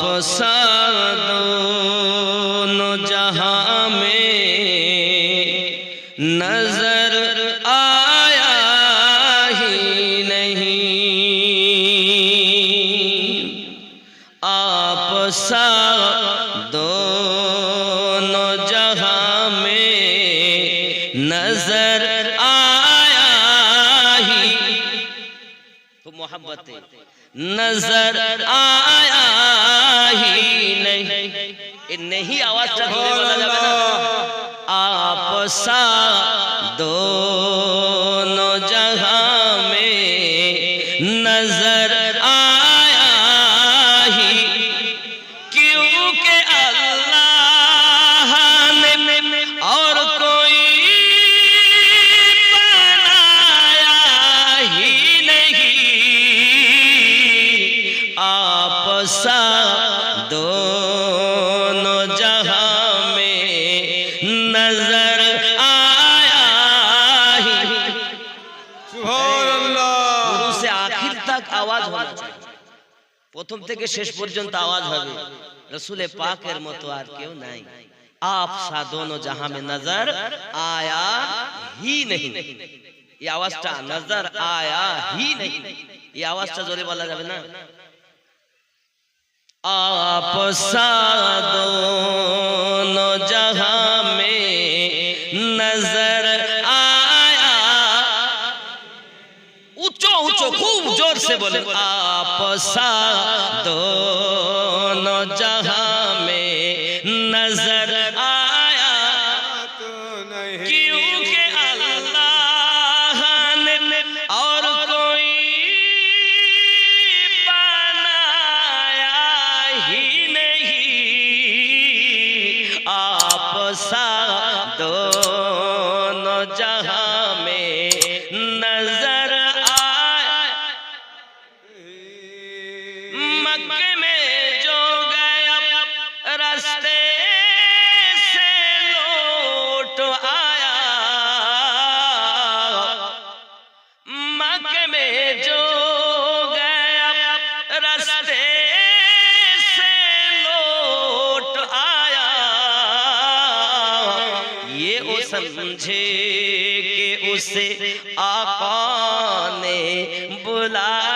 পসাদ থেকে শেষ পর্যন্ত আওয়াজ হবে রসুলে পাকের মতো আর কেউ নাই आप साधोनो जहां में नजर आया ही नहीं ये आवाजটা নজর आया ही नहीं ये आवाजটা জোরে বলা যাবে না आप साधोनो जहां में नजर आया ऊंचो ऊंचो खूब जोर से बोले आप साधो 的。مکے میں جو گئے گیا رستے سے لوٹ آیا۔ مکے میں جو گئے گیا رستے سے لوٹ آیا۔ یہ وہ سمجھے کہ اسے آقا نے بلایا۔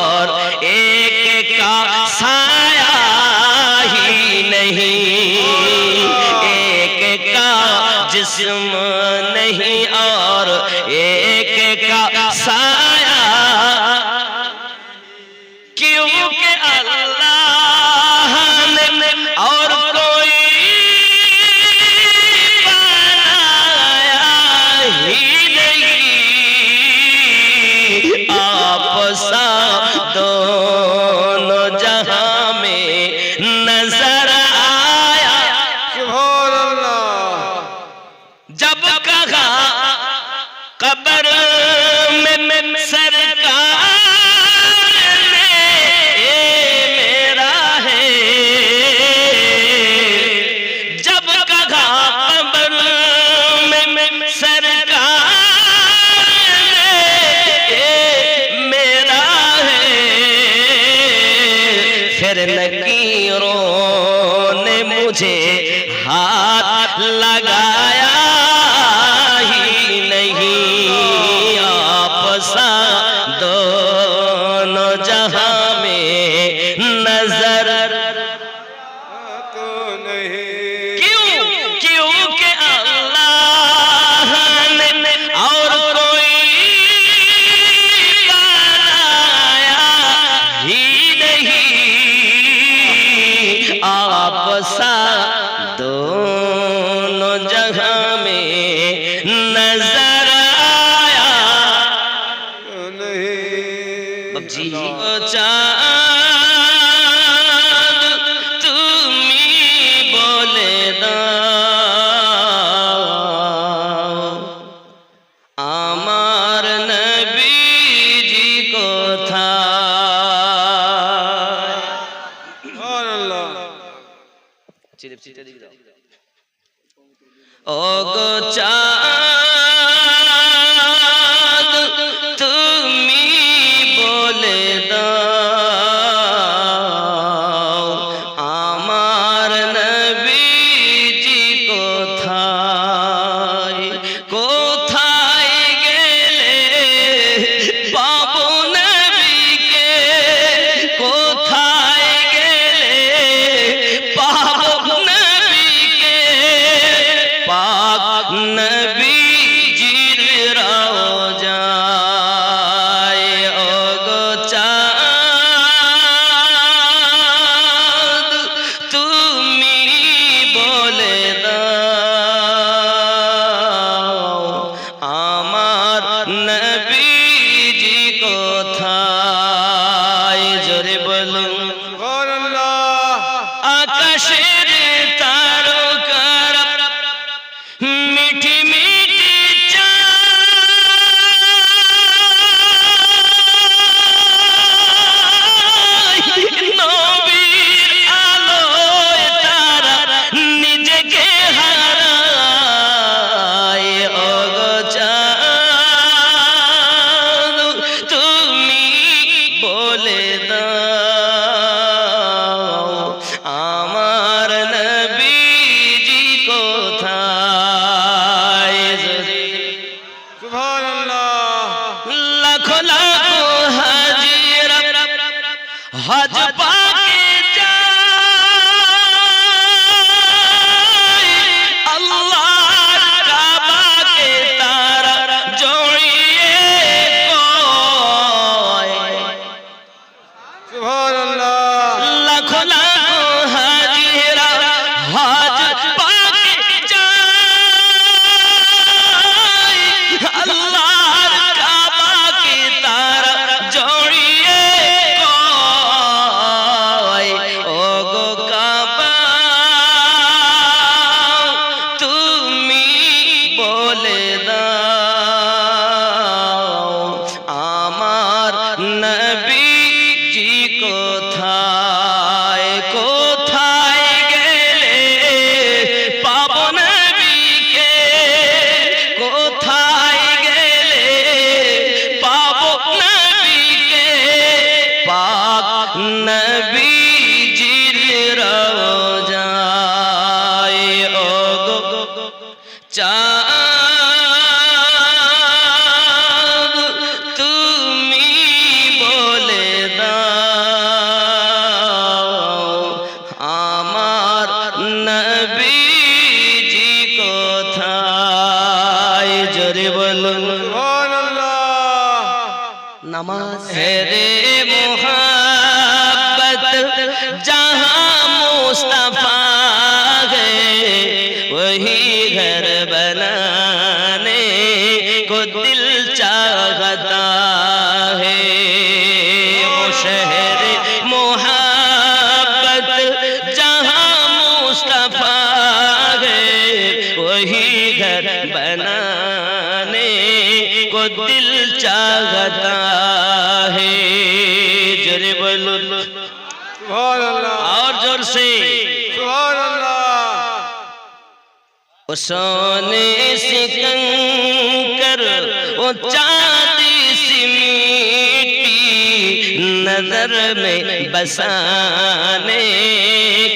Ajmal پھر لکیروں نے مجھے ہاتھ لگایا۔ নবী سونے سے وہ چاندی سی میٹی نظر میں بسانے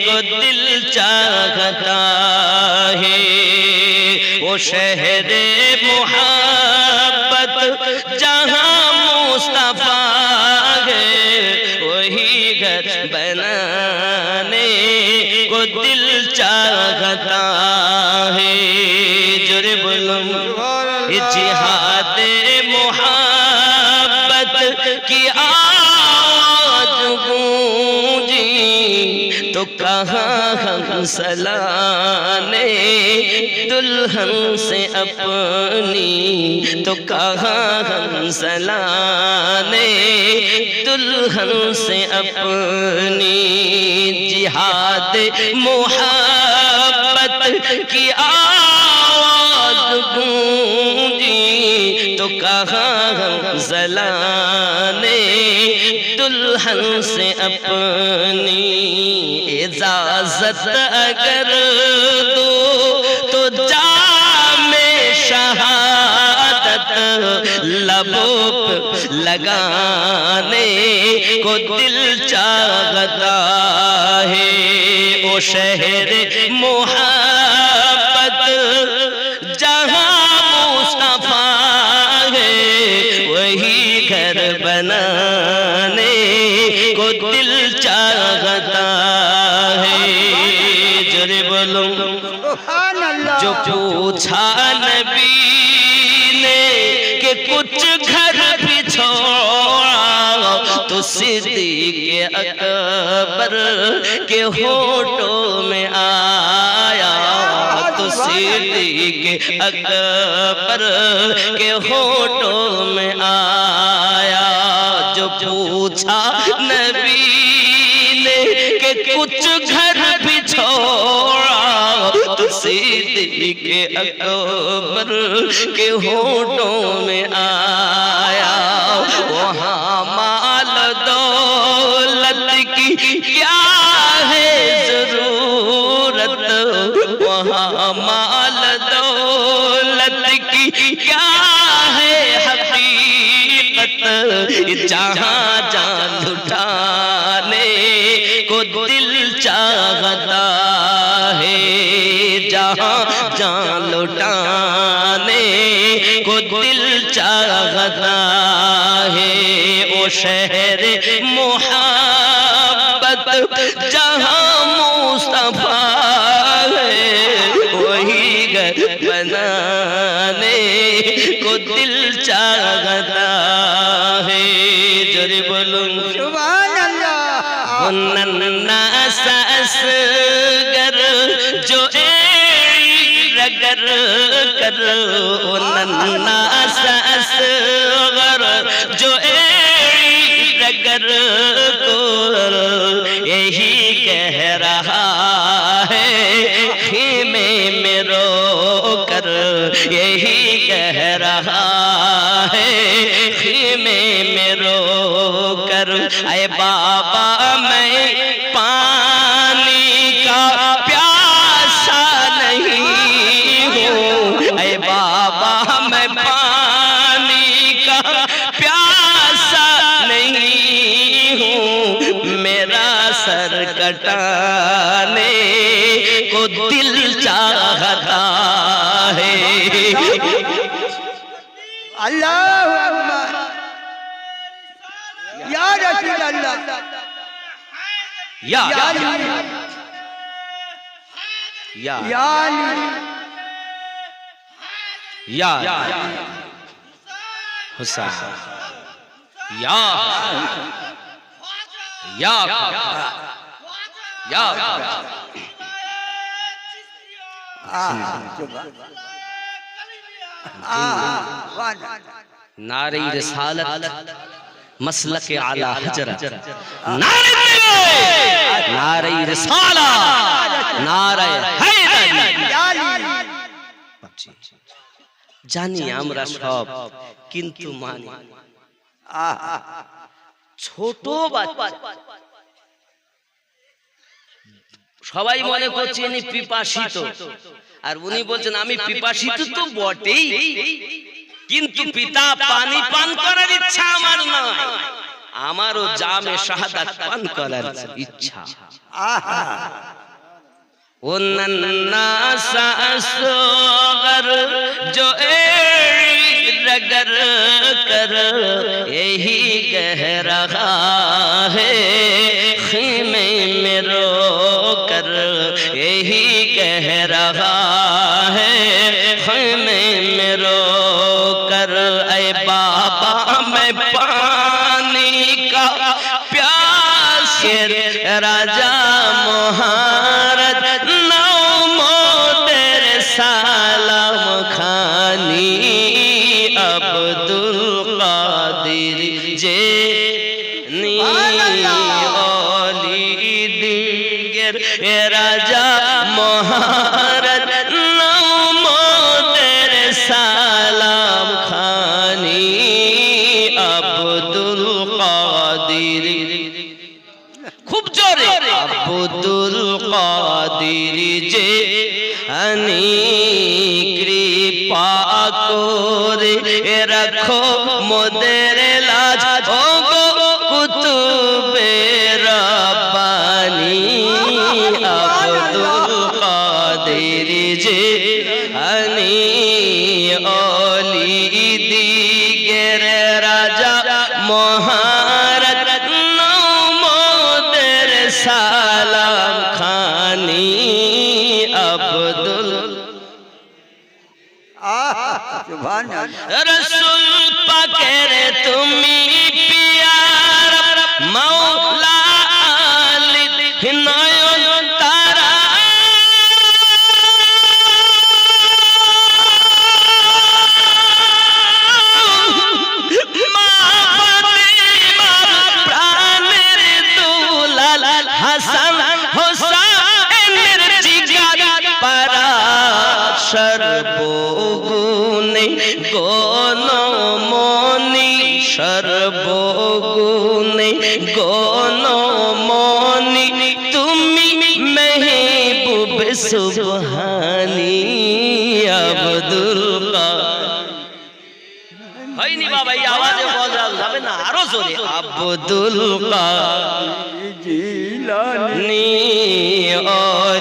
کو دل چاہتا ہے۔ وہ شہر محبت جہاں دل چاہتا ہے۔ جربلم جہاد محبت کی آج گونجی۔ تو کہاں ہم سلانے دلہن سے اپنی تو کہاں ہم سلانے دلہن سے اپنی جہاد محبت کی آواز گونجی تو کہاں ہم سلانے دلہن سے اپنی اجازت اگر دو لبوب لگانے کو دل چاہتا ہے او شہر محمد کچھ گھر بھی چھوڑا تو صدیق اکبر کے ہوتوں میں آیا تو صدیق اکبر کے ہوتوں میں آیا جو پوچھا نبی کے اکبر کے ہونٹوں میں آیا۔ وہاں مال دولت کی کیا ہے ضرورت؟ وہاں مال دولت کی کیا ہے حقیقت؟ جہاں जान लुटाने को दिल चाहता है ओ शहर मोहब्बत يدعون الناس أسوغا या या अली या या अली या हुसैन या या या नारी रसालत আলা নারে রিসালা নারে জানি আমরা সব কিন্তু মানি ছোট সবাই মনে করছে ইনি পিপাসিত। আর উনি বলছেন আমি পিপাসিত তো বটেই। কিন্তু পিতা পানি পান করার ইচ্ছা আমার নয় আমারও জামে শাহাদাত পান করার ইচ্ছা वो नन्ना सा असगर जो एड़ी रगर कर यही कह रहा है खीमे में रो कर यही कह रहा है खीमे में रो খানি কৃপা করে রাখো মোদের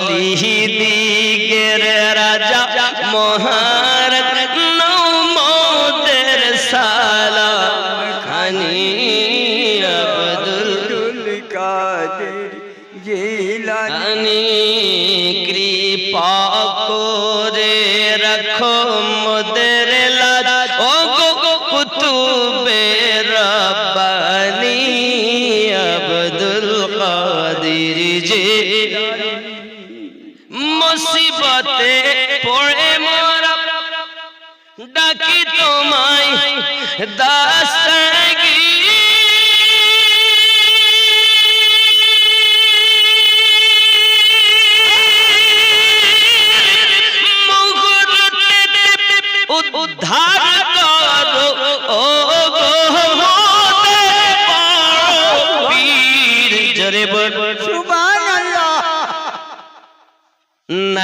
নি অলি দিগের রাজা মহারত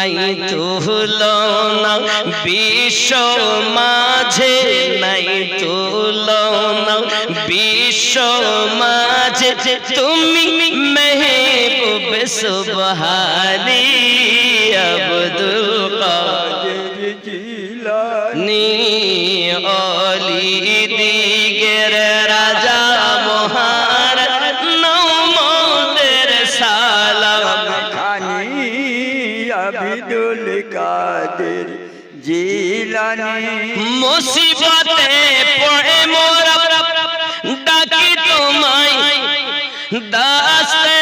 নাই তুলনা বিশ্ব মাঝে নাই তুলনা বিশ্ব মাঝে তুমি মেহবুব সুবহানি। আব্দুল কাদের জিলানি। মুসিবতে পড়ে মোরা। ডাকি তোমায় দাস্তাগি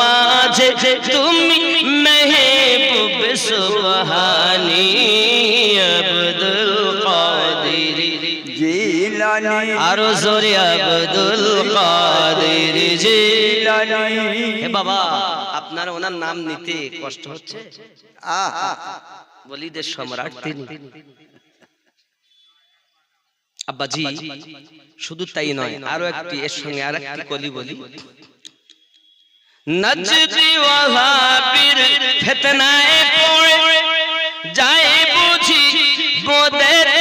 মাঝে তুমি মেহবুব সুবহানি আব্দুল কাদির জিলানি। আরও জোরে আব্দুল কাদির জিলানি। হে বাবা, আপনার ওনার নাম নিতে কষ্ট হচ্ছে? আহা, বলিদের সম্রাট তিনি। আব্বাজি, শুধু তাই নয়, আরও একটি, এর সঙ্গে আর একটি কলি বলি। নজদি ওয়াহাবির ফিতনায় পড়ে যায় বুঝি মোদের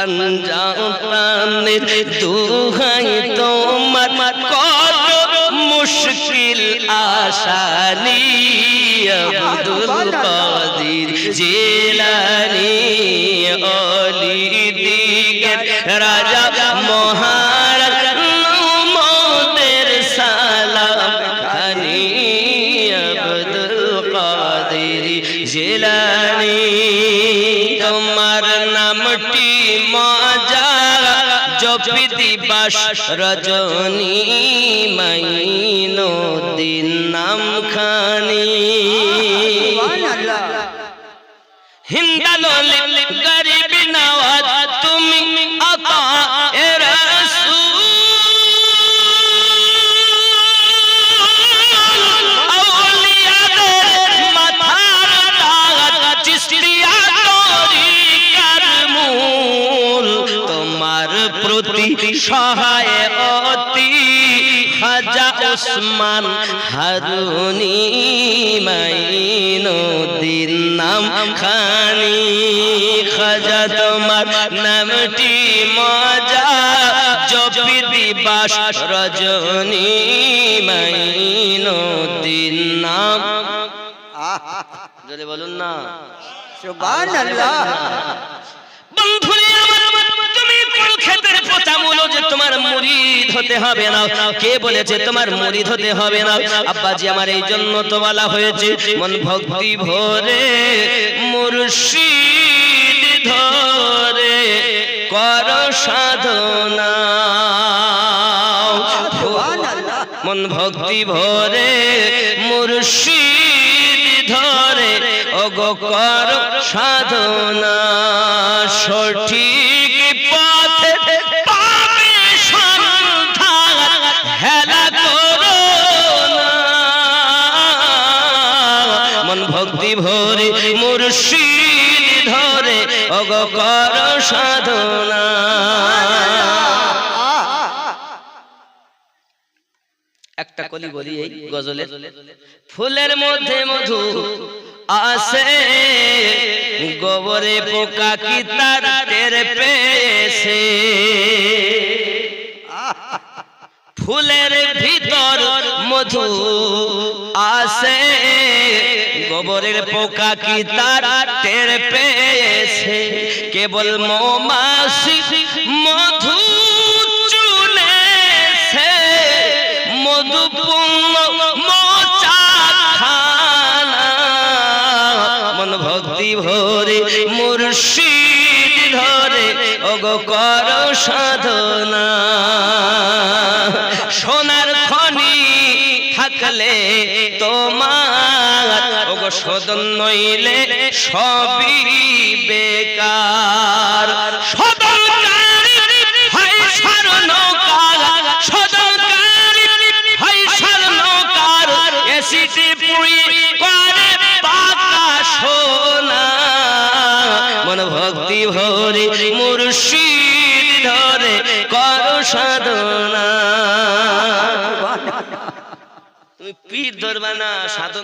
তোমার পঞ্জাতানের দুহাই তোমার কত মুশকিল আসানি আব্দুল কাদির জেলানি অলি দিগের রাজা দিবাস রজনী মাইনো দিন নাম খানি হিন্দালোল গরিব নওয়াজ তুমি সহায় অতি খাজা উসমান হারুনি মাইনুদ্দিন নাম খানি খাজা তোমার নামটি মজা জপি দিবাস রজনী মাইনুদ্দিন নাম। আহা বলুন না। সুবহানাল্লাহ। বন্ধুরে আমার ক্ষেতের পোতা মূলো যে তোমার মুরিদ হতে হবে না। কে বলেছে তোমার মুরিদ হতে হবে না? আব্বাজি, আমার এই জন্য হয়েছে, মন ভক্তি ভরে ধরে কর সাধনা। মন ভক্তি ভরে মুর্শিদ ধরে, ওগো কর সাধনা। সঠিক ভরে মুর্শিদ ধরে, ওগো কর সাধনা। একটা কলি বলি এই গজলে ফুলের মধ্যে মধু আসে গোবরে পোকা কি তার পেয়েছে? ফুলের ভিতর মধু আসে গোবরের পোকা কি তার টের পেয়েছে? কেবল মৌমাছি মধু চুলেছে। মধুপূর্ণ মন ভক্তি ভরে মুর্শিদ ধরে, ওগো কর সাধনা। সোনার খনি থাকলে তোমার পুরি করে পাকা সোনা। মন ভক্তি ভরে মুর্শিদ ধরে কর সাধনা। তুমি পীর না, সাধন